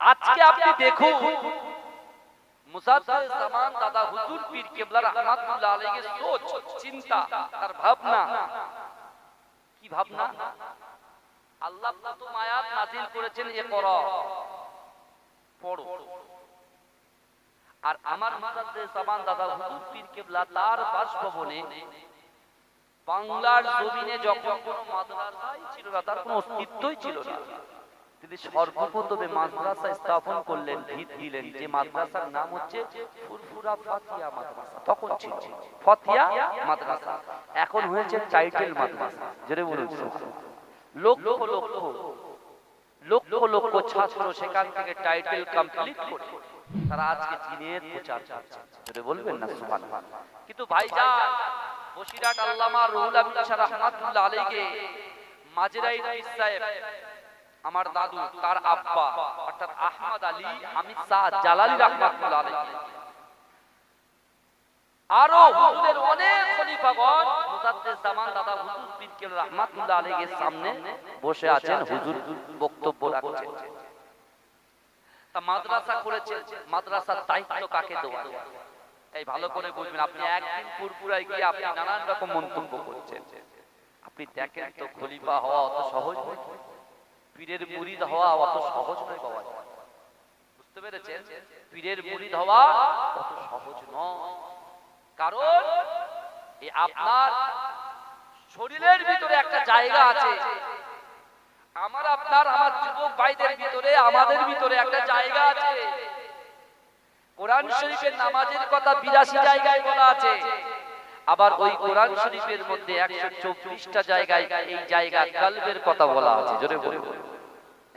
আজকে আপনি দেখুন মুসাদ্দেদ জামান দাদা হুজুর পীর কেবলা রাহমাতুল্লাহ আলাইহির সোচ, চিন্তা, তার ভাবনা। কি ভাবনা? আল্লাহ করেছেন ইকরা পড়ো। আর আমার মুসাদ্দেদ জামান দাদা হুজুর পীর কেবলা তার বাসভবনে বাংলার জমিনে যখন কোনো মাদ্রাসাই ছিল না, তার কোনো অস্তিত্বই ছিল না। তিনি সর্বপ্রথমে মাদ্রাসা স্থাপন করলেন, ভিত দিলেন। যে মাদ্রাসার নাম হচ্ছে ফুরফুরা ফাতিয়া মাদ্রাসা। তখন ছিল ফতিয়া মাদ্রাসা। এখন হয়েছে টাইটেল মাদ্রাসা। যেটা বলুন লক্ষ লক্ষ লক্ষ লক্ষ ছাত্র সেখান থেকে টাইটেল কমপ্লিট করে তারা আজকে চীনের প্রচার করছে। বলবেন না কিন্তু ভাইজান বসিরাট আল্লামা রুহুল আমিন রাহমাতুল্লাহ সাহেব আমার দাদু, তার আব্বা, অর্থাৎ আহমদ আলী শাহ জালালি রাহমাতুল্লাহ আলাইহি। আরও অনেক খলিফাগণ জামান দাদা হুজুর সামনে বসে আছেন, হুজুর বক্তব্য রাখছেন। তা মাদ্রাসা করেছে, মাদ্রাসার দায়িত্ব কাকে দেওয়া এই ভালো করে বুঝবেন, আপনি একদিন পুরপুরায় গিয়ে আপনি নানান রকম মন্তব্য করছেন। আপনি দেখেন তো খলিফা হওয়া অত সহজ নয় পীরের মুরিদ হওয়া অত সহজ নয় বাবা বুঝতে পেরেছেন? পীরের মুরিদ হওয়া অত সহজ নয়। কারণ এই আপনার শরীরের ভিতরে একটা জায়গা আছে। আমার আপনার, আমার যুবক ভাইদের ভিতরে, আমাদের ভিতরে একটা জায়গা আছে। কোরআন শরীফের নামাজের কথা বিরাশি জায়গায় বলা আছে। আবার ওই কোরআন শরীফের মধ্যে একশো চব্বিশটা জায়গায় এই জায়গা কালবের কথা বলা আছে জোরে বলব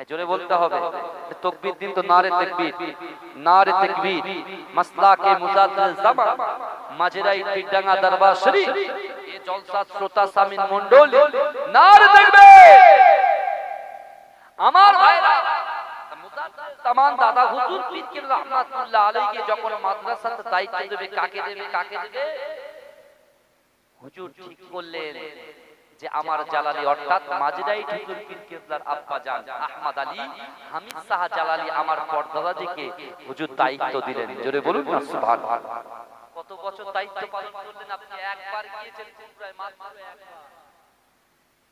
জোরে বলতে হবে। তকবীর দিন তো নারে তাকবীর। নারে তাকবীর। মাসলাকে মুজাদ্দিদ জামান। মাজরাই পিডাঙ্গা দরবার শরীফ। এই জলসা শ্রোতা সামিন মণ্ডল। নারে তাকবীর। আমার ভাইরা তামান দাদা হুজুর পীর কে রহমাতুল্লাহ আলাইহি যখন মাদ্রাসাতে দায়িত্ব দেবে কাকে দেবে কাকে দেবে? হুজুর ঠিক করলেন যে আমার জালালি অর্থাৎ মাজরাই হুজুর পীর কেবলার আব্বা জান, আহমদ আলী হামিদ শাহ জালালি আমার পর্দাদাজিকে হুজুর দায়িত্ব দিলেন। জোরে বলুন না, সুবহানাল্লাহ। কত বছর দায়িত্ব পালন করলেন আপনি? একবার গিয়েছেন ত্রিপুরায় মাত্র একবার।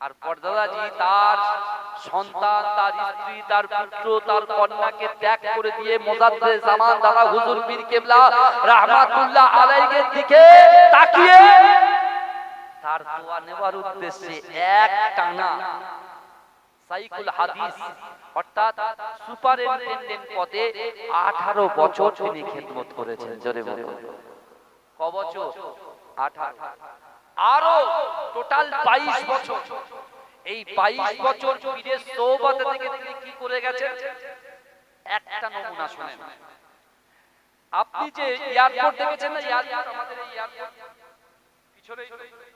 আর পর্দাদাজি তার সন্তান, তার স্ত্রী, তার পুত্র, তার কন্যাকে ত্যাগ করে দিয়ে মোজাদ্দেদ জামান দাদা হুজুর পীর কেবলা রাহমাতুল্লাহ আলাইহির দিকে তাকিয়ে তার দোয়া নেওয়ার উদ্দেশ্যে এক টানা সাইকুল হাদিস, অর্থাৎ সুপারিনটেন্ডেন্ট পদে 18 বছর তিনি খেদমত করেছেন, জোরে বলুন। ক বছর? 18 আরও টোটাল 22 বছর। এই 22 বছর পীরের সোহবতে থেকে তিনি কি করে গেছেন? একটা নমুনা শুনেন। আপনি যে এয়ারপোর্ট দেখেছেন না এয়ারপোর্ট আমাদের এই এয়ারপোর্ট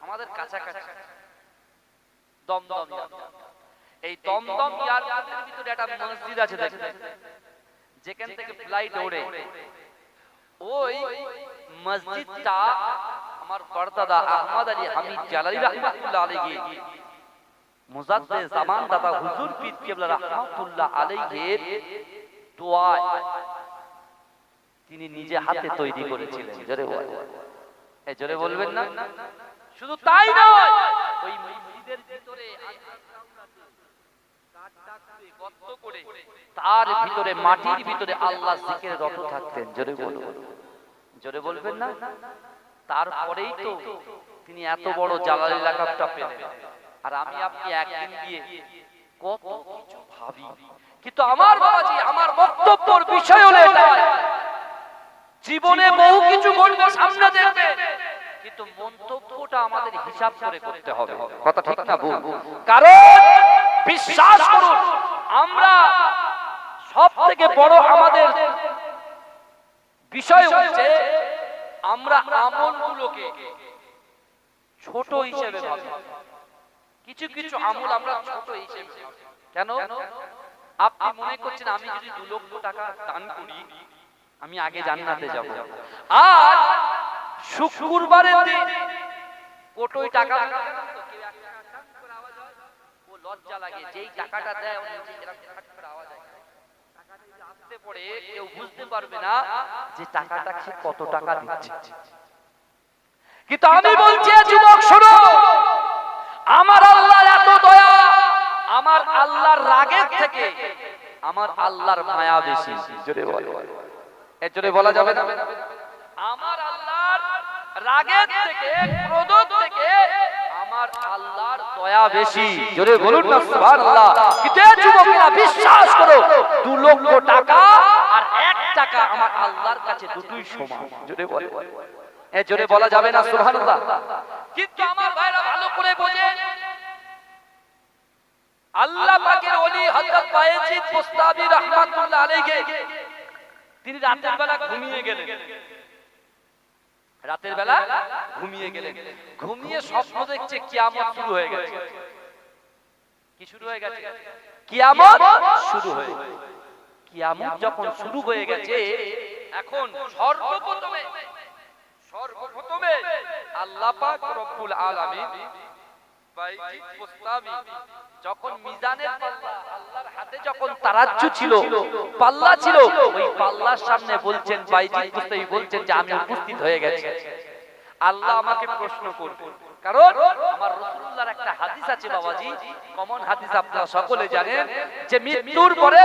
আমাদের কাছাকাছি। দমদম এই দমদম এয়ারপোর্টের ভিতরে একটা মসজিদ আছে দেখেন। যেখান থেকে ফ্লাইট ওড়ে ওই মসজিদটা আমার পরদাদা আহমদ আলী হামিদ জালালি রাহমাতুল্লাহ আলাইহি। মুজাদ্দিদ জামান দাদা হুজুর পীর কেবলা রাহমাতুল্লাহ আলাইহির দোয়ায় তিনি নিজে হাতে তৈরি করেছিলেন। জোরে এই জোরে বলবেন না? শুধু তাই নয় ওই মসজিদের ভিতরে তার ভিতরে মাটির ভিতরে আল্লাহ জিকিরে রত থাকতেন জোরে বলুন জোরে বলবেন না? তারপরেই তো তিনি এত বড় জালালি লাকাবটা পেলেন। আর আমি আপনি একদিন গিয়ে কত কিছু ভাবি। কিন্তু আমার বাবাজি আমার বক্তব্যের বিষয় হলো এটা জীবনে বহু কিছু ঘটবে সামনে দেখবে কিন্তু মন্তব্যটা আমাদের হিসাব করে করতে হবে। কথা ঠিক না ভুল। কারণ বিশ্বাস করুন আমরা সব থেকে বড় আমাদের বিষয় হচ্ছে আমরা আমলগুলোকে ছোট হিসেবে ভাবি। কিছু কিছু আমল আমরা ছোট হিসেবে কেন? আপনি মনে করছেন আমি যদি দু লক্ষ টাকা দান করি আমি আগে জান্নাতে যাব। আর শুক্রবারের দিন কোটোই টাকা ও লজ্জা লাগে যেই টাকাটা দেয় কেউ বুঝতে পারবে না যে টাকাটা সে কত টাকা দিচ্ছে। কিন্তু আমি বলছি যুবক শোনো। আমার আল্লাহ এত দয়া আমার আল্লাহর রাগের থেকে আমার আল্লাহর মায়া বেশি। জোরে বলে। এর জোরে বলা যাবে না। আমার আল্লাহর রাগের থেকে ক্রোধ থেকে আমার আল্লাহর দয়া বেশি। জোরে বলুন না, সুবহানাল্লাহ। কিন্তু এ যুবকেরা বিশ্বাস করো, দু লক্ষ টাকা আর এক টাকা আমার আল্লাহর কাছে দুটোই সমান। জোরে বলে। এ জোরে বলা যাবে না, সুবহানাল্লাহ। কিন্তু আমার ভাইরা ভালো করে বোঝেন। আল্লাহ পাকের ওলি হযরত বায়েজিদ মুস্তাবি রাহমাতুল্লাহ আলাইহি তিনি রাতের বেলা ঘুমিয়ে গেলেন। রাতের বেলা ঘুমিয়ে গেলেন। ঘুমিয়ে স্বপ্ন দেখছে কিয়ামত শুরু হয়ে গেছে। কি শুরু হয়ে গেছে? কিয়ামত শুরু হয়ে কিয়ামত যখন শুরু হয়ে গেছে, এখন সর্বপ্রথমে সর্বপ্রথমে আল্লাহ পাক রব্বুল আলামিন যখন মিজানের পাল্লা আল্লাহর হাতে যখন তারাজ্জু ছিল পাল্লা ছিল ওই পাল্লার সামনে বলছেন বাইজিদ বলছেন যে আমি উপস্থিত হয়ে গেছি। আল্লাহ আমাকে প্রশ্ন করবে কারণ আমার রাসূলুল্লাহর একটা হাদিস আছে বাবাজি কমন হাদিস আপনারা সকলে জানেন, যে মৃত্যুর পরে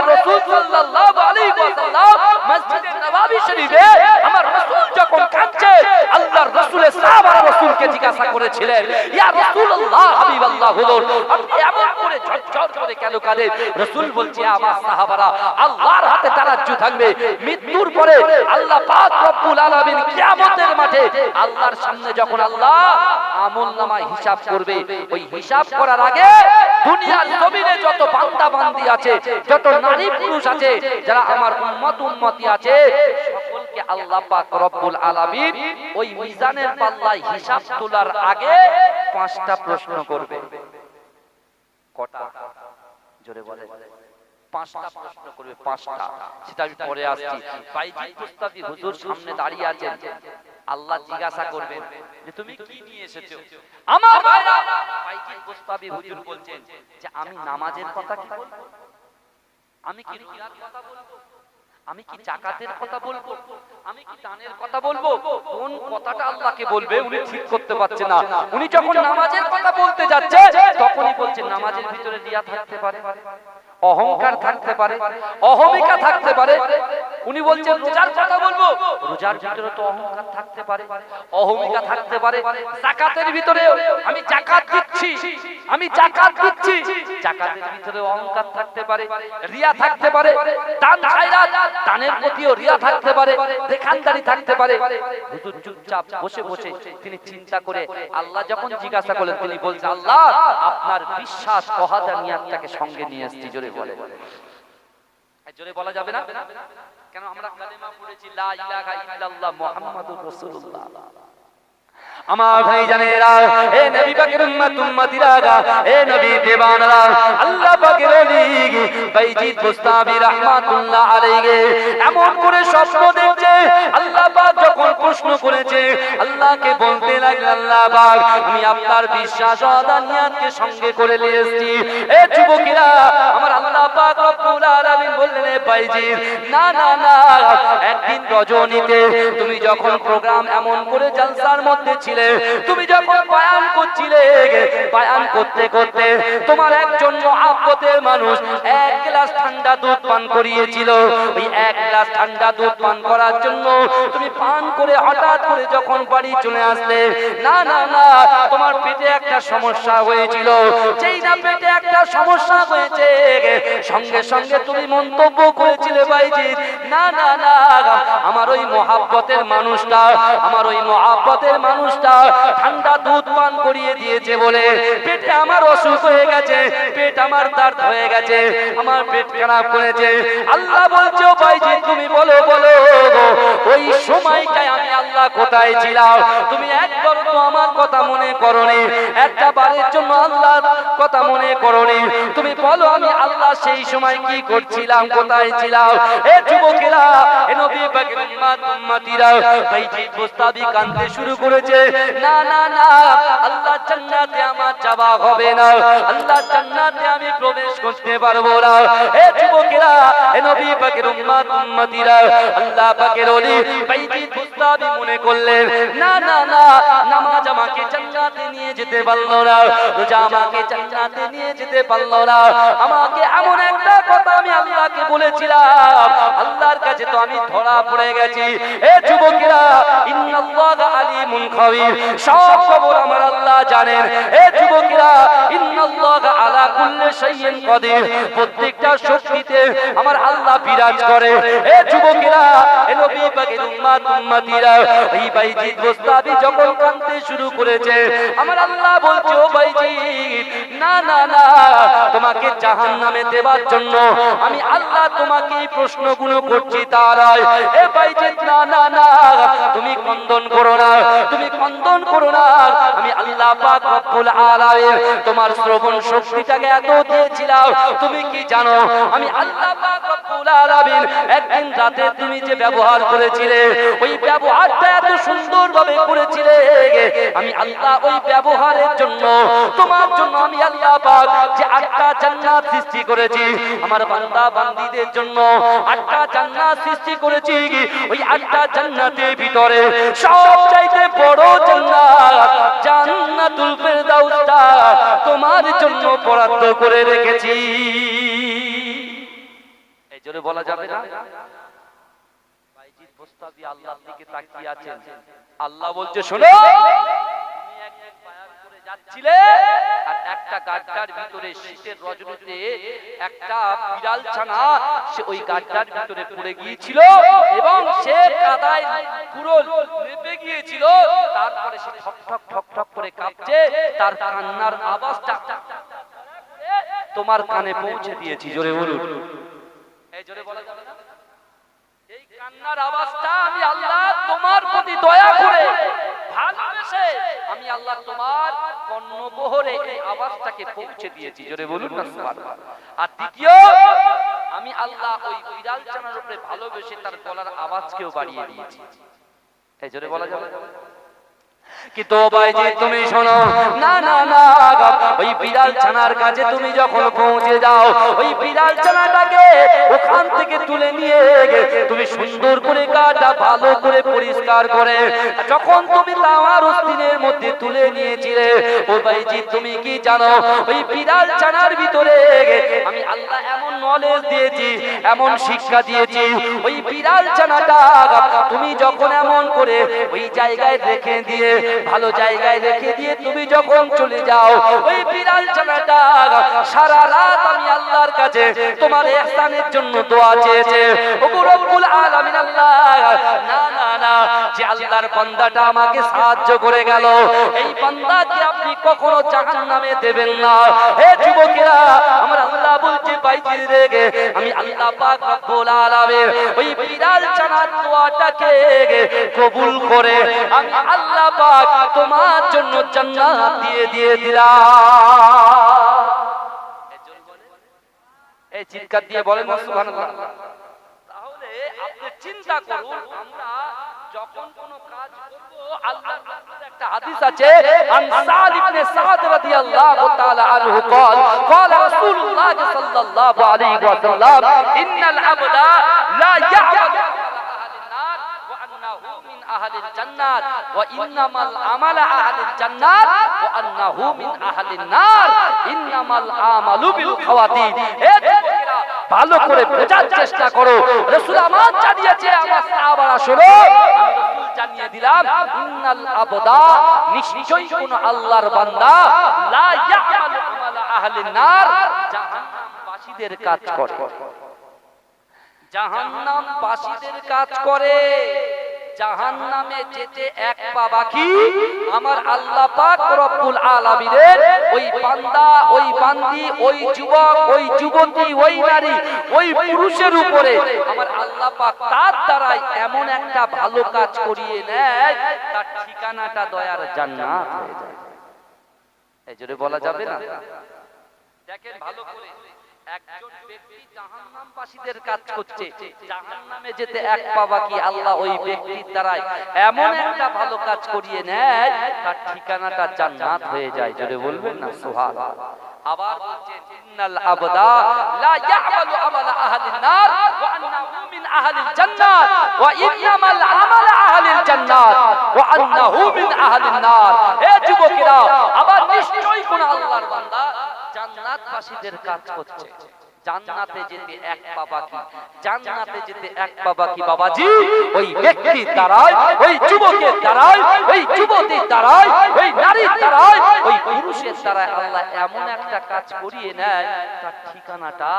মৃত্যুর পরে আল্লাহ পাক রব্বুল আলামিন কিয়ামতের মাঠে আল্লাহর সামনে যখন আল্লাহ আমল নামায় হিসাব করবে। ওই হিসাব করার আগে দুনিয়ার জমিনে যত বান্দা বান্দি আছে যত নারী পুরুষ আছে যারা আমার উম্মত উম্মতি আছে সকলকে আল্লাহ পাক রব্বুল আলামিন ওই মিজানের পাল্লায় হিসাব তোলার আগে পাঁচটা প্রশ্ন করবে। কটা? জোরে বলে পাঁচটা প্রশ্ন করবে পাঁচটা। সেটা আমি পরে আসছি। বাইজি প্রস্তাবি হুজুর সামনে দাঁড়িয়ে আছেন। আল্লাহ জিজ্ঞাসা করবেন যে তুমি কি নিয়ে এসেছ? আমার ভাইরা বাইজি প্রস্তাবি হুজুর বলছেন যে আমি নামাজের কথা কি বলব? আমি কি রোজার কথা বলব? আমি কি জাকাতের কথা বলব? আমি কি দানের কথা বলব? কোন কথাটা আল্লাহকে বলবে? উনি ঠিক করতে পারছে না। উনি যখন নামাজের কথা বলতে যাচ্ছে তখনই বলছেন নামাজের ভিতরে রিয়া থাকতে পারে। অহংকার থাকতে পারে। অহমিকা থাকতে পারে। উনি বলছেন, রোজার কথা বলব? রোজার ভিতরে তো অহংকার থাকতে পারে, অহমিকা থাকতে পারে। জাকাতের ভিতরে আমি জাকাত দিচ্ছি, আমি জাকাত দিচ্ছি। জাকাতের ভিতরে অহংকার থাকতে পারে, রিয়া থাকতে পারে, দান খায়রাত, দানের প্রতিও রিয়া থাকতে পারে, দেখানদারি থাকতে পারে। হুজুর চুপচাপ বসে বসে তিনি চিন্তা করে আল্লাহ যখন জিজ্ঞাসা করলেন, তিনি বলছেন, আল্লাহ, আপনার বিশ্বাস কহাদানিয়াতটাকে সঙ্গে নিয়ে এসেছি। জোরে বলে। জোরে বলা যাবে না? কেন আমরা কালেমা পড়েছি, লা ইলাহা ইল্লাল্লাহ মুহাম্মাদুর রাসূলুল্লাহ। আমার ভাই জানেরা নবী পাকের উম্মত উম্মতিরা নবী দেবানরা আল্লাহ পাকের ওলি, বাইজিদ রাহমাতুল্লাহ আলাইহি, এমন করে স্বপ্ন দেখছে যখন প্রশ্ন করেছে, আল্লাহকে বলতে আমি আপনার বিশ্বাস অদানিয়াতকে সঙ্গে করে এ আমার রব্বুল আলামিন বললেন বাইজিদ, না না না, একদিন রজনীতে তুমি যখন প্রোগ্রাম এমন করে জলসার মধ্যে ছিলে, তুমি যখন বয়ান করছিলে বয়ান করতে করতে তোমার একজন মহাব্বতের মানুষ এক গ্লাস ঠান্ডা দুধ পান করিয়েছিল। ওই এক গ্লাস ঠান্ডা দুধ পান করার জন্য তুমি পান করে হঠাৎ করে যখন বাড়ি চলে আসলে, না না না, তোমার পেটে একটা সমস্যা হয়েছিল। যেই না পেটে একটা সমস্যা হয়েছে, সঙ্গে সঙ্গে তুমি মন্তব্য করেছিলে বাইজি না না না, আমার ওই মহাব্বতের মানুষটা, আমার ওই মহাব্বতের মানুষটা ঠান্ডা দুধ পান করিয়ে দিয়েছে বলে, পেটে আমার অসুখ হয়ে গেছে, পেট আমার দাঁত হয়ে গেছে, আমার পেট খারাপ করেছে। আল্লাহ বলছো ভাইজি তুমি বলো বলো ওই সময়টাই আমি আল্লাহ কোথায় ছিলাম? তুমি একবার তো আমার কথা মনে করনি। একটা বারের জন্য আল্লাহ কথা মনে করনি। তুমি বলো, আমি আল্লাহ সেই সময় কি করছিলাম? কোথায় ছিলাম? এ যুবকেরা, এ নবী পাকের উম্মত উম্মতিরা ভাইজি প্রস্তাবি কানতে শুরু করেছে। না না না, আল্লাহ জান্নাতে আমার যাওয়া হবে না। আল্লাহ জান্নাতে আমি প্রবেশ করতে পারব না। এ যুবকেরা, এ নবী পাকের উম্মত উম্মতিরা, আল্লাহ পাকের মনে না না না নিয়ে যেতে নিয়ে যেতে পারল না। আমাকে এমন একটা কথা আমি আল্লাহকে বলেছিলাম, আল্লাহর কাছে তো আমি ধরা পড়ে গেছি। এ যুবকেরা, ইন্নাল্লাহ আলিমুন খাবির। সব খবর আমার আল্লাহ জানেন। এ যুবকেরা, ইন্নাল্লাহ আলা কুল্লি শাইইন কাদির। প্রত্যেকটা শক্তিতে আমার আল্লাহ বিরাজ করে। এ যুবকেরা, এ নবী পাকের উম্মত উম্মতিরা, এই বাইজিদ মুস্তাবি যখন কাঁদতে শুরু করেছে, আমার আল্লাহ বলছে, ও বাইজিদ, না না না, তোমাকে জাহান্নামে দেবার জন্য আমি আল্লাহ তোমাকে এই প্রশ্নগুলো করছি তারাই। এ বাইজিদ না না না, তুমি কন্দন করো না, তুমি কন্দন করো না। আমি আল্লাহ পাক রব্বুল আলামিন তোমার শ্রবণ শক্তিটাকে এত দিয়েছিলাম। তুমি কি জানো? আমি আল্লাহ পাক রব্বুল একদিন রাতে তুমি যে ব্যবহার করেছিলে, ওই ব্যবহারটা এত সুন্দরভাবে করেছিলে আমি আল্লাহ ওই ব্যবহারের জন্য, তোমার জন্য আমি আল্লাহ পাক যে আটটা জান্নাত সৃষ্টি করেছি, আমার বান্দা জন্য আটটা জান্নাত সৃষ্টি করেছি ওই আটটা জান্নাতের ভিতরে সবচাইতে বড় জান্নাত জান্নাতুল ফেরদাউসটা তোমার জন্য বরাদ্দ করে রেখেছি। জন্য বলা যাবে না? বাইজিদ মুস্তাফি আল্লাহর দিকে তাকিয়ে আছেন। আল্লাহ বলছে শোনো! তুমি একদিন বায়াত করে যাচ্ছিলে। আর একটা গাড্ডার ভিতরে শীতের রজনীতে একটা বিড়াল ছানা সে ওই গাড্ডার ভিতরে পড়ে গিয়েছিল এবং সে কাদায় পুরো লেপে গিয়েছিল। তারপরে সে ঠক ঠক ঠক ঠক করে কাঁপছে। তার কান্নার আওয়াজটা তোমার কানে পৌঁছে দিয়েছি। জোরে বলুন। এই জোরে বলা যাবে না? এই কান্নার আওয়াজটা আমি আল্লাহ তোমার প্রতি দয়া করে ভালোবেসে আমি আল্লাহ তোমার কর্ণবহরে এই আওয়াজটাকে পৌঁছে দিয়েছি। জোরে বলুন না সুবহানাল্লাহ। আর দ্বিতীয়, আমি আল্লাহ ওই বিড়াল চানার উপরে ভালোবেসে তার গলার আওয়াজকেও বাড়িয়ে দিয়েছি। এই জোরে বলা যাবে কি তো বাইজি তুমি শোনো? না না না ওই বিড়াল ছানার কাছে তুমি যখন পৌঁছে যাও, ওই বিড়াল ছানাটাকে ওখান থেকে তুলে নিয়ে তুমি সুন্দর করে গাটা ভালো করে পরিষ্কার করে। যখন তুমি তাওয়ার উস্তিনের মধ্যে তুলে নিয়েছিলে, ও বাইজি তুমি কি জানো? ওই বিড়াল ছানার ভিতরে আমি আল্লাহ এমন নলেজ দিয়েছি, এমন শিক্ষা দিয়েছি, ওই বিড়াল ছানাটা, তুমি যখন এমন করে ওই জায়গায় রেখে দিয়ে ভালো জায়গায় রেখে দিয়ে তুমি যখন চলে যাও, ওই বিড়াল ছানাটা সারা রাত আমি আল্লাহর কাছে তোমার ইহসানের জন্য দোয়া চেয়েছে। ও রব্বুল আলামিন আল্লাহ, না না না, যে আল্লাহর বান্দাটা আমাকে সাহায্য করে গেল, এই বান্দাকে আপনি কখনো জাহান্নামে দেবেন না। হে যুবকেরা, আমার আল্লাহ বলছে পাইছি রেগে, আমি আল্লাহ পাক রব্বুল আলামিন ওই বিড়াল ছানার দোয়াটাকে কবুল করে আমি আল্লাহ পাক তোমার জন্য জান্নাত দিয়ে দিয়ে দিলাম। এই চিৎকার দিয়ে বলেন সুবহানাল্লাহ। তাহলে আপনি চিন্তা করুন, আমরা যখন কোন কাজ একটা হাদিস আছে আন সাদ ইবনে সাদ রাদিয়াল্লাহু তাআলা আনহু قال قال رسول الله صلى الله عليه وسلم ان العبد لا يعمل أهل الجنات وإنما العمل أهل الجنات وأنه من أهل النار إنما العمل بالخواتيم ভালো করে বোঝার চেষ্টা করো রসুল আমার জানিয়েছে আমার সাহাবারা শোনো আমি রসুল জানিয়ে দিলাম, ইন্নাল আবদা নিশ্চয়ই কোন আল্লাহর বান্দা। লা ইয়ামালু আমালা আহলিন নার। জাহান্নামবাসীদের কাজ করে। জাহান্নামবাসীদের কাজ করে। জাহান্নামে যেতে এক পা বাকি। আমার আল্লাহ পাক রব্বুল আলামিনের ওই বান্দা, ওই বান্দি, ওই যুবক, ওই যুবতী, ওই নারী, ওই পুরুষের উপরে আমার আল্লাহ পাক তার দ্বারাই এমন একটা ভালো কাজ করিয়ে নেয়, তার ঠিকানাটা দয়ার জান্নাত হয়ে যায়। এই বলা যাবে না? দেখেন ভালো করে। একজন ব্যক্তি জাহান্নামবাসীদের কাজ করছে, জাহান্নামে যেতে এক পা বাকি আল্লাহ ওই ব্যক্তির দ্বারাই এমন একটা ভালো কাজ করিয়ে নেয়, তার ঠিকানাটা জান্নাত হয়ে যায়, জোরে বলবেন না? সুবহানাল্লাহ। আবার বলছেন ইন্নাল আবদা লা ইয়ামালু আমালা আহলিন নার ওয়া আন্নাহু মিন আহলিল জান্নাত ওয়া ইন্নামাল আমালা আহলিল জান্নাত ওয়া আন্নাহু মিন আহলিন নার। হে যুবকেরা, আবার নিশ্চয়ই কোন আল্লাহর বান্দা জান্নাতবাসীদের কাজ করছে। জান্নাতে যেতে এক পা বাকি জান্নাতে যেতে এক পা বাকি বাবাজি? ওই ব্যক্তির দ্বারাই ওই যুবকের দ্বারাই ওই যুবতীর দ্বারাই ওই নারীর দ্বারাই ওই পুরুষের দ্বারাই আল্লাহ এমন একটা কাজ করিয়ে নেয়, তার ঠিকানাটা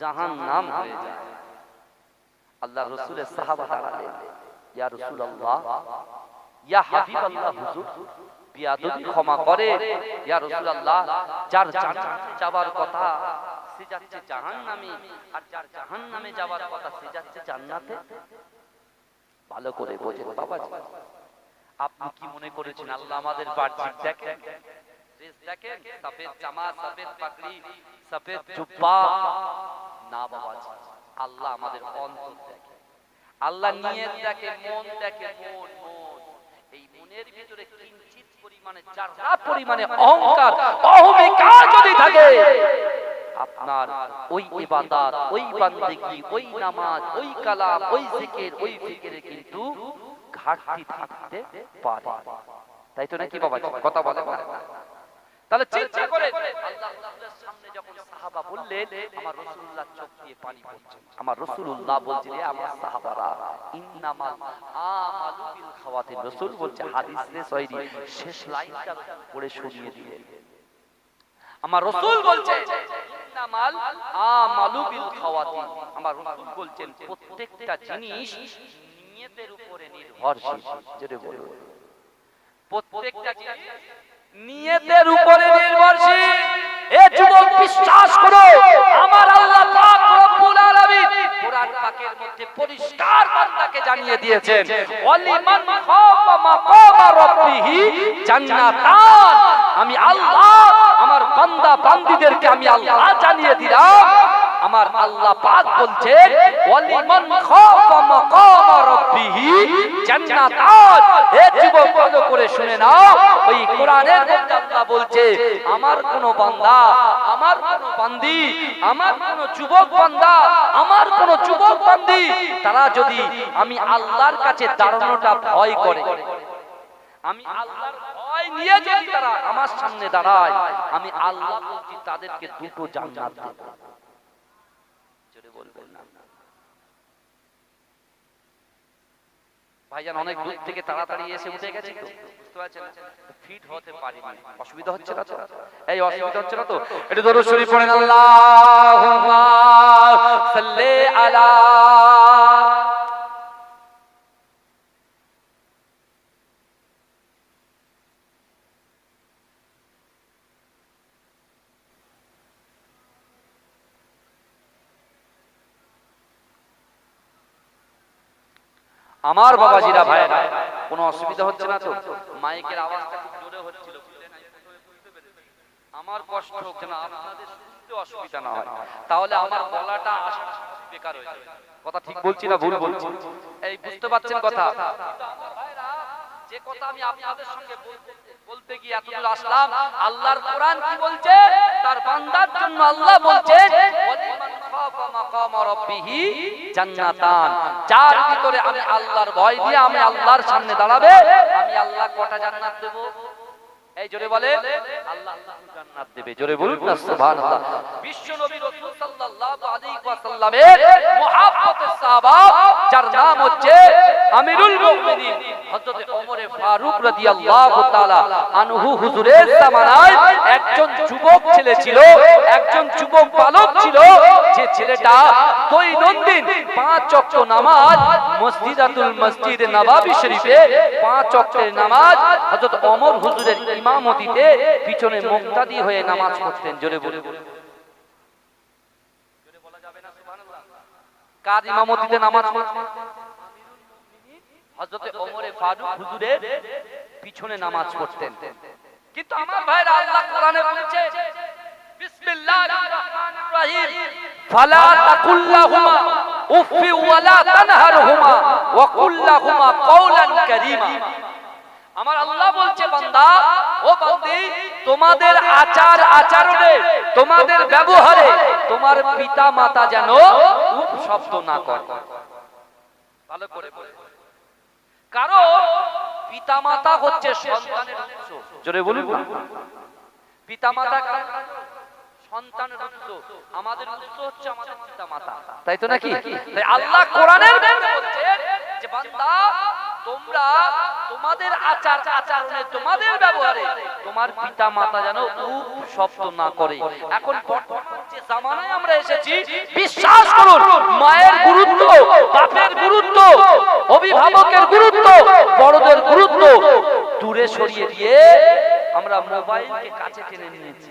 জাহান্নাম হয়ে যায়। আল্লাহ রসুলের সাহাবা দাঁড়ালেন ইয়া রাসূলুল্লাহ, ইয়া হাবিবাল্লাহ হুজুর বিয়াদবি ক্ষমা করে। ইয়া রাসূলুল্লাহ, যার যাবার কথা সে যাচ্ছে জাহান্নামে, আর যার জাহান্নামে যাবার কথা সে যাচ্ছে জান্নাতে। ভালো করে বোঝেন বাবাজি। আপনি কি মনে করেছেন আল্লাহ আমাদের বাহ্যিক দেখেন? ড্রেস দেখেন? সফেদ জামা সফেদ পাগড়ি সফেদ জুব্বা। না বাবাজি, আল্লাহ আমাদের অন্তর দেখে। আল্লাহ নিয়ত দেখে, মন দেখে, মন মন। এই মনের ভিতরে পরিমাণে থাকে, আপনার ওই ওই ওই নামাজ, ওই কালাম, ওই জিকির, ওই কিন্তু ঘাটতি থাকতে পারে। তাই তো নাকি বাবা কথা বলে? তাহলে চিন্তা করে আল্লাহ রাসূলের সামনে যখন সাহাবা বললেন, আমার রাসূলুল্লাহ চোখ দিয়ে পানি পড়ছে। আমার রাসূলুল্লাহ বলছে রে আমার সাহাবারা রাসূল বলছে, হাদিসে সহিহ শেষ লাইনটা পড়ে শুনিয়ে দিলেন আমার রাসূল বলছে, ইন্নামাল আমার রাসূল বলছেন, প্রত্যেকটা জিনিস নিয়তের উপরে নির্ভরশীল। যেটা বলব প্রত্যেকটা জিনিস নিয়তের উপরে নির্ভরশীল। এ যুবক, বিশ্বাস করো, আমার আল্লাহ পাক রব্বুল আলামিন কোরআন পাকের মধ্যে পরিষ্কার বান্দাকে জানিয়ে দিয়েছেন, ওয়ালিমান খাফা মাকামা জান্নাতান। আমি আল্লাহ, আমার বান্দা বান্দীদেরকে আমি আল্লাহ জানিয়ে দিলাম। আমার আল্লাহ পাক বলছেন, ওয়ালিমান খাফা মাকামা রাব্বিহি জান্নাতান এ যুবক ভালো করে শুনে নাও, ওই কোরআনের মধ্যে আল্লাহ বলছে, আমার কোন বান্দা, আমার কোন বান্দি, আমার কোন যুবক বান্দা, আমার কোন যুবক বান্দি, তারা যদি আমি আল্লাহর কাছে দাঁড়ানোটা ভয় করে, আমি আল্লাহর ভয় নিয়ে যদি তারা আমার সামনে দাঁড়ায়, আমি আল্লাহ বলছি তাদেরকে দুটো জান্নাত দেব। জোরে বলবেন না। ভাইজান অনেক দূর থেকে তাড়াতাড়ি এসে উঠে গেছে তো বুঝতে পারছেন ফিট হতে পারি অসুবিধা হচ্ছে না তো? এই অসুবিধা হচ্ছে না তো? এটা দরুদ শরীফ পড়েন। আল্লাহুম্মা সাল্লি আলা আমার বাবাজিরা ভাইরা কোনো অসুবিধা হচ্ছে না তো? মাইকের আওয়াজটা খুব জোরে হচ্ছিল। আমার কষ্ট হচ্ছে না আপনাদের শুনতে অসুবিধা না হয়। তাহলে আমার গলাটা বেকার হয়ে যাবে। কথা ঠিক বলছি না ভুল বলছি? এই বুঝতে পারছেন কথা? যে কথা আমি আপনাদের সঙ্গে বলতে গিয়ে এতদূর আসলাম আল্লাহর কোরআন কি বলছে? তার বান্দার জন্য আল্লাহ বলছেন আমি আল্লাহর ভয় দিয়ে আমি আল্লাহর সামনে দাঁড়াবে আমি আল্লাহ কটা জান্নাত দেব? একজন যুবক ছেলে ছিল, একজন যুবক বালক ছিল, যে ছেলেটা দৈনন্দিন পাঁচ ওয়াক্ত নামাজ মসজিদাতুল মসজিদ নবাবী শরীফে পাঁচ ওয়াক্তের নামাজ হযরত ওমর হুজুরের ইমামতিতে পিছনে মুক্তাদি হয়ে নামাজ পড়তেন, জোরে বলে কার ইমামতিতে নামাজ পড়তেন? ওমরে ফারুক হুজুরের পিছনে নামাজ পড়তেন। কিন্তু আমার ভাইরা আল্লাহ কোরআনে বলেছে, বিসমিল্লাহির রহমানির রহিম। ফালা তাকুল লাহুমা উফ ওয়ালা তানহারহুমা ওয়া কুল লাহুমা কওলান কারীমা। আমার আল্লাহ বলছে, বান্দা, ও বান্দি, তোমাদের আচার আচরণে, তোমাদের ব্যবহারে, তোমার পিতা মাতা যেন শব্দ না করে। ভালো করে কারণ, পিতামাতা হচ্ছে সন্তানের উৎস। জোরে বলুন না। পিতামাতা কারা? সন্তানের উৎস। আমাদের উৎস হচ্ছে আমাদের পিতামাতা। তাই তো নাকি? তাই আল্লাহ কোরআনের যে, বান্দা তোমরা তোমাদের আচার তোমাদের ব্যবহারে তোমার পিতা মাতা যেন উপ শব্দ না করে। এখন যে জামানায় আমরা এসেছি, বিশ্বাস করুন, মায়ের গুরুত্ব, বাপের গুরুত্ব, অভিভাবকের গুরুত্ব, বড়দের গুরুত্ব দূরে সরিয়ে দিয়ে আমরা মোবাইলকে কাছে টেনে নিয়েছি।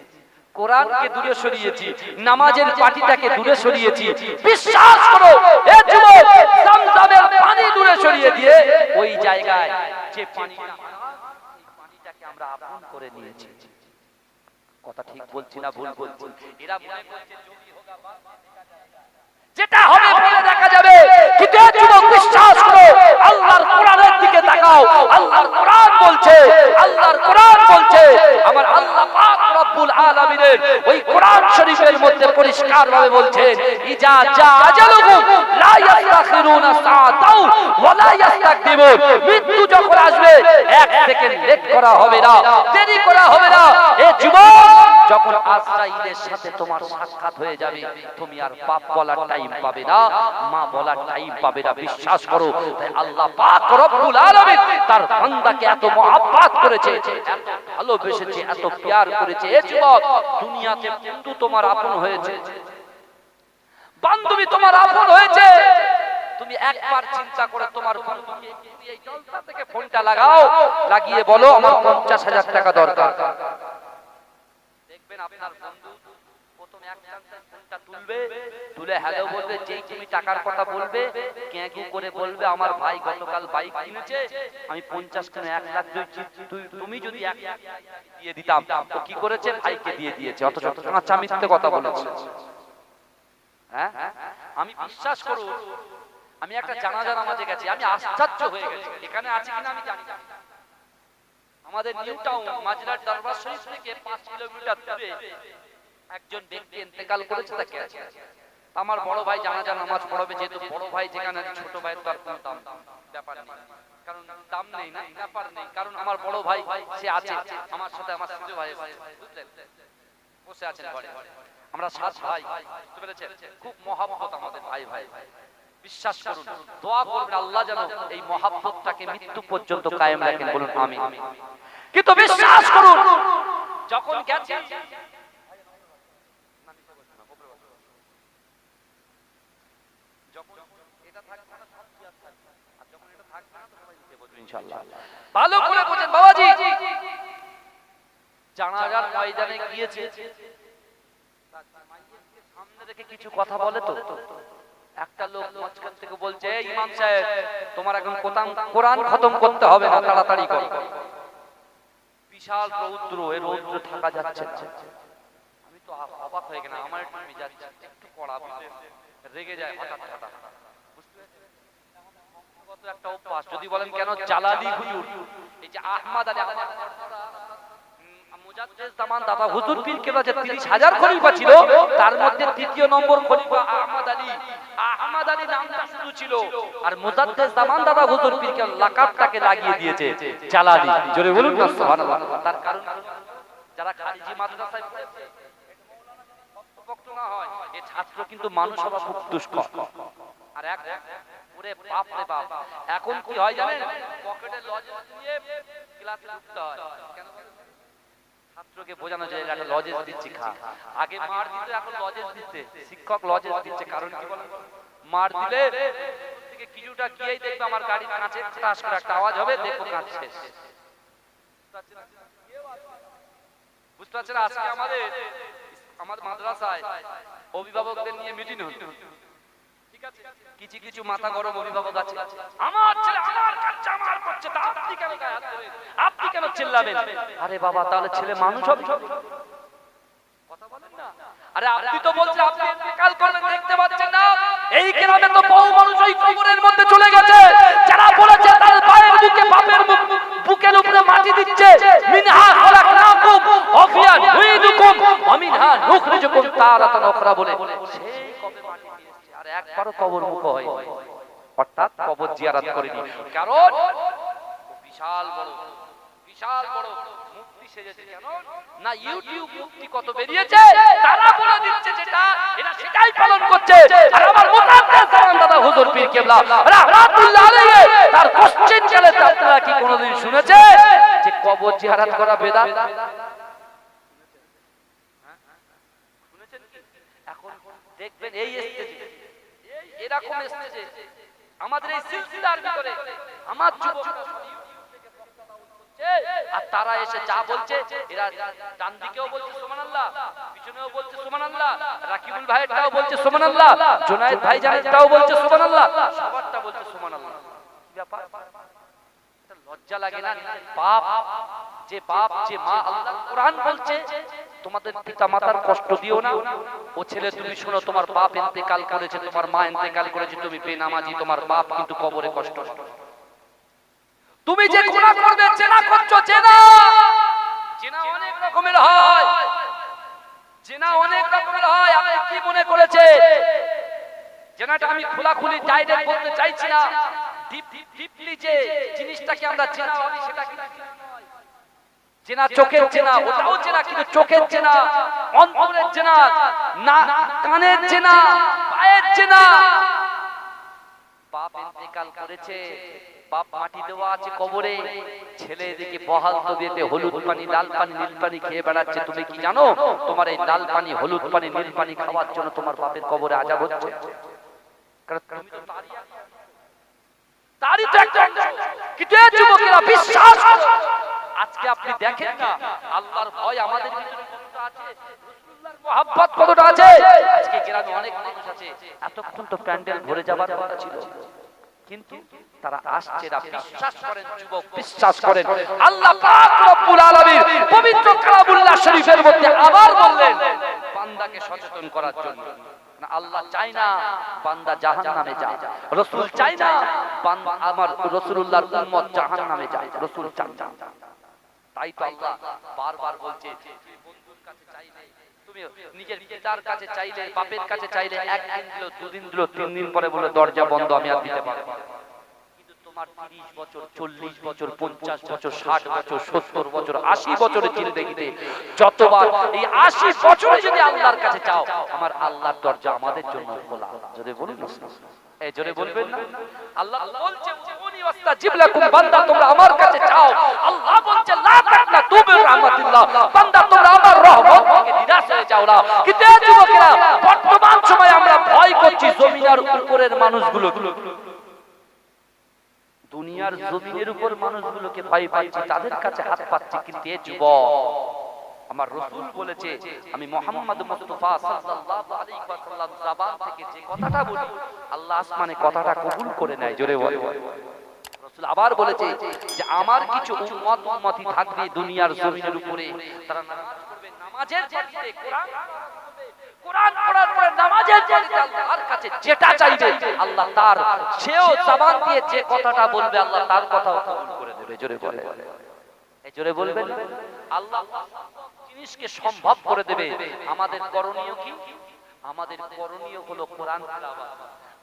কোরআনকে দূরে সরিয়েছি নামাজের পাটিটাকে দূরে সরিয়েছি। বিশ্বাস করো এ যুবক জমজমের পানি দূরে সরিয়ে দিয়ে ওই জায়গায় যে পানি পানিটাকে আমরা আপন করে নিয়েছি। কথা ঠিক বলছি না ভুল বলছি। এরা মনে করছে জমি বাদ দেখা যায় যেটা হবে পরে দেখা যাবে কিন্তু এ যুবক বিশ্বাস করো আল্লাহর কোরআনের দিকে তাকাও আল্লাহর কোরআন বলছে, আল্লাহর কোরআন বলছে, আমার আল্লাহ পাক রব্বুল আলামিনের ওই কোরআন শরীফের মধ্যে পরিষ্কার ভাবে বলছেন ইজা জা আজালুহুম, লা ইস্তাখিরুনা সাআতাও ওয়া লা ইস্তাকদিমুন মৃত্যু যখন আসবে, এক সেকেন্ড লেট করা হবে না, দেরি করা হবে না। এ যুবক যখন আজরাইলের সাথে তোমার সাক্ষাৎ হয়ে যাবে, তুমি আর বাপ বলার টাইম পাবে না, মা বলার টাইম পাবে না, বিশ্বাস করো, তাই আল্লাহ পাক রব্বুল আলামিন তার বান্দাকে এত মহব্বত করেছে, এত ভালোবেসেছে, এত প্যার করেছে। এ যুবক, দুনিয়াতে বন্ধু তোমার আপন হয়েছে, বান্ধবী তোমার আপন হয়েছে। তুমি একবার চিন্তা করে তোমার থেকে ফোনটা লাগাও, লাগিয়ে বলো, আমার পঞ্চাশ হাজার টাকা দরকার। দেখবেন আপনার বন্ধু? এক চান্সে ফোনটা তুলবে? তুলে হ্যালো বলবে, যেই তুমি টাকার কথা বলবে করে বলবে, আমার ভাই গতকাল বাইক কিনেছে। আমি পঞ্চাশ এক লাখ তুই- তুমি যদি এক দিয়ে দিতাম, তো কি করেছে? ভাইকে দিয়ে দিয়েছে। কথা হ্যাঁ? আমি বিশ্বাস করু, আমি একটা জানাজা নামাজে গেছি, আমি আশ্চর্য হয়ে গেছি। এখানে আছে কিনা আমি জানি না। আমাদের নিউ টাউন মাজরার দরবার শরীফ থেকে পাঁচ কিলোমিটার দূরে একজন ব্যক্তি ইন্তেকাল করেছে তাকে আমার বড় ভাই জানাজা নামাজ পড়াবে, যেহেতু বড় ভাই যেখানে ছোট ভাইয়ের তো আর কোনো দাম ব্যাপার নেই। কারণ দাম নেই না, ব্যাপার নেই। কারণ আমার বড় ভাই, সে আছে। আমার সাথে আমার ছোট ভাই বুঝলেন? বসে আছেন ঘরে। আমরা সাত ভাই, বুঝতে পেরেছেন? খুব মহাব্বত আমাদের ভাই ভাই। বিশ্বাস করুন, দোয়া করবেন আল্লাহ যেন এই মহাব্বতটাকে মৃত্যু পর্যন্ত কায়েম রাখেন বলুন আমি কিন্তু বিশ্বাস করুন, যখন গেছে কিছু কথা বলে তো। একটা লোক মাঝখান থেকে বলছে ইমাম সাহেব, তোমার এখন কোরআন কোরআন খতম করতে হবে না, তাড়াতাড়ি করো। বিশাল রৌদ্র এই রৌদ্র থাকা যাচ্ছে আমি তো অবাক হয়ে গেলাম, আমার একটু একটু কড়া রেগে যায় হঠাৎ হঠাৎ? একটা অভ্যাস, যদি বলেন কেন জালালি হুজুর এই যে আলী। আহমদ দাদা হুজুর পীর কেবলা যে 30000 খলিফা ছিল, তার মধ্যে তৃতীয় নম্বর খলিফা আহমদ আলী। আহমদ আলী নামটা শুরু ছিল। আর মুজাদ্দেদ দাদা হুজুর পীর কে লাকাবটাকে লাগিয়ে দিয়েছে জালালি জোরে বলুন না, সুবহানাল্লাহ। তার কারণ যারা খারিজি মাদ্রাসায় ভক্ত না এই ছাত্র কিন্তু মানুষ এখন কি হয় জানেন? পকেটে লজেন্স নিয়ে ক্লাসে ঢুকতে হয়। কেন? ছাত্রকে বোঝানো যায় একটা দিচ্ছি খা। আগে মার দিত এখন দিচ্ছে, শিক্ষক দিচ্ছে, কারণ কি বলেন মার দিলে থেকে কিছুটা গিয়েই দেখবে আমার খাটাস করে একটা আওয়াজ হবে শেষ। বুঝতে পারছেন আজকে আমাদের আমার মাদ্রাসায় অভিভাবকদের নিয়ে মিটিং কিছু কিছু মাথা গরম অভিভাবক আছে। আমার ছেলে আমার কাছে আমার করছে গায়ে চিল্লাবেন। আরে বাবা, তাহলে ছেলে মানুষ হবে। কথা বলেন না। আরে আপনি তো বলছেন, আপনি ইন্তেকাল করলেন দেখতে পাচ্ছেন না। এই গ্রামে তো বহু মানুষ ওই কবরের মধ্যে চলে গেছে। যারা বলেছে, তার পায়ের বুকে বাপের মুখ, বুকের উপরে মাটি দিচ্ছে। মিনহা খালাকনাকুম ওয়া নুইদুকুম ওয়া মিনহা নুখরিজুকুম তারাতান উখরা বলে। সেই কবে মাটি দিয়েছে আর একবারও কবর মুখ হয় অর্থাৎ কবর জিয়ারত করেনি। কারণ বিশাল বড়। বিশাল বড় মুক্তি সেজেছে কেন? না ইউটিউব মুক্তি কত বেরিয়েছে? তারা বলে দিচ্ছে যেটা, এরা সেটাই পালন করছে। আর আমার মুতাদ্দাস জামান দাদা হুজুর পীর কেবলা রাহমাতুল্লাহ আলাইহি, তার কোশ্চেন কালে আপনারা কি কোনোদিন শুনেছে যে কবর জিয়ারত করা বেদাত এখন দেখবেন এই স্টেজে এরকম স্টেজে আমাদের এই সিলসিলার ভিতরে আমার যুবক আর তারা এসে যা বলছে, এরা ডান দিকেও বলছে সুবহানাল্লাহ, পিছনেও বলছে সুবহানাল্লাহ, রাকিবুল ভাইয়েরটাও বলছে সুবহানাল্লাহ, জুনায়েদ ভাই জানেরটাও বলছে সুবহানাল্লাহ, সবারটা বলছে সুবহানাল্লাহ। কি ব্যাপার? লজ্জা লাগে না? বাপ, যে বাপ, যে মা আল্লাহ কোরআন বলছে, তোমাদের পিতা মাতার কষ্ট দিও না। ও ছেলে, তুমি শোনো, তোমার বাপ ইন্তেকাল করেছে, তোমার মা ইন্তেকাল করেছে, তুমি বেনামাজি, তোমার বাপ কিন্তু কবরে কষ্ট। তুমি যে গুনাহ করবে জেনা করছ জেনা জেনা অনেক রকমের হয়। জেনা অনেক রকমের হয় আপনি কি মনে করেছে? জেনাটা আমি খোলাখুলি ডাইরেক্ট বলতে চাইছি না। ডিপলি যে জিনিসটাকে আমরা জেনা বলি সেটা কিন্তু চেনা চোখের চেনা ওটাও চেনা কিন্তু চোখের চেনা অন্তরের চেনা না কানের চেনা পায়ের চেনা। বাপ ইন্তেকাল করেছে। বাপ মাটি দেওয়া আছে কবরে। ছেলে এদিকে বহাল তবিয়েতে হলুদ পানি, লাল পানি, নীল পানি খেয়ে বেড়াচ্ছে। তুমি কি জানো? তোমার এই লাল পানি, হলুদ পানি, নীল পানি খাওয়ার জন্য তোমার বাপের কবরে আজাব হচ্ছে। তো তো আজকে আপনি দেখেন না, আল্লাহর ভয় আমাদের কতটা আছে। আজকে গ্রামে অনেক মানুষ আছে। এতক্ষণ তো প্যান্ডেল ভরে যাবার কথা ছিল। কিন্তু তারা আসছে না বিশ্বাস করেন যুবক বিশ্বাস করেন। আল্লাহ পাক রব্বুল আলামিন পবিত্র কালামুল্লাহ শরীফের মধ্যে আবার বললেন বান্দাকে সচেতন করার জন্য। আল্লাহ চায় না বান্দা জাহান্নামে যায় রাসূল চায় না বান্দা আমার রাসূলুল্লাহর উম্মত জাহান্নামে যায় রাসূল চান তাই তো আল্লাহ বারবার বলছে বন্ধুর কাছে চাইলে তুমি নিজের পিতার কাছে চাইলে, বাপের কাছে চাইলে দিল, দুদিন দিল, তিন দিন পরে বলে, দরজা বন্ধ, আমি আর দিতে পারব আল্লাহর আমার আল্লাহর দরজা আমাদের জন্য খোলা যদি বলুন। এই জোরে বলবেন না? আল্লাহ বলছে উনি বান্দা তোমরা আমার কাছে চাও। আল্লাহ বলছে লা তাকনা তুবি রাহমাতিল্লাহ বান্দা তোমরা আমার রহমত থেকে নিরাশ হয়ে যাও না। কিন্তু এই যুবকেরা বর্তমান সময়ে আমরা ভয় করছি জমিনার উপরের মানুষগুলো দুনিয়ার জমিনের উপর মানুষগুলোকে ভয় পাচ্ছি তাদের কাছে হাত পাচ্ছি কিন্তু এ যুবক আমার রসুল বলেছে, আমি মোহাম্মদ মুস্তাফা থেকে যে কথাটা বলি, আল্লাহ আসমানে কথাটা কবুল করে নেয়, জোরে আবার বলেছে যে, আমার কিছু উম্মত উম্মতি থাকবে দুনিয়ার জমিনের উপরে, তারা নামাজের কোরআন কাছে আল্লাহ তার কথাটা বলবে, আল্লাহ তার কথাও করে দেবে, জোরে বলে। জোরে আল্লাহ জিনিসকে সম্ভব করে দেবে। আমাদের করণীয় কি? আমাদের করণীয় হলো কোরআন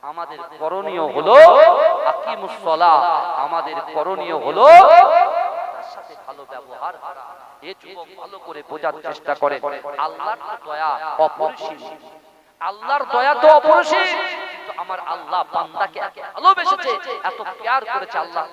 আমাদের করণীয় হলো আকিমুস সালাহ আমাদের করণীয় হলো আল্লাহ বান্দাকে এত প্যার করেছে আল্লাহ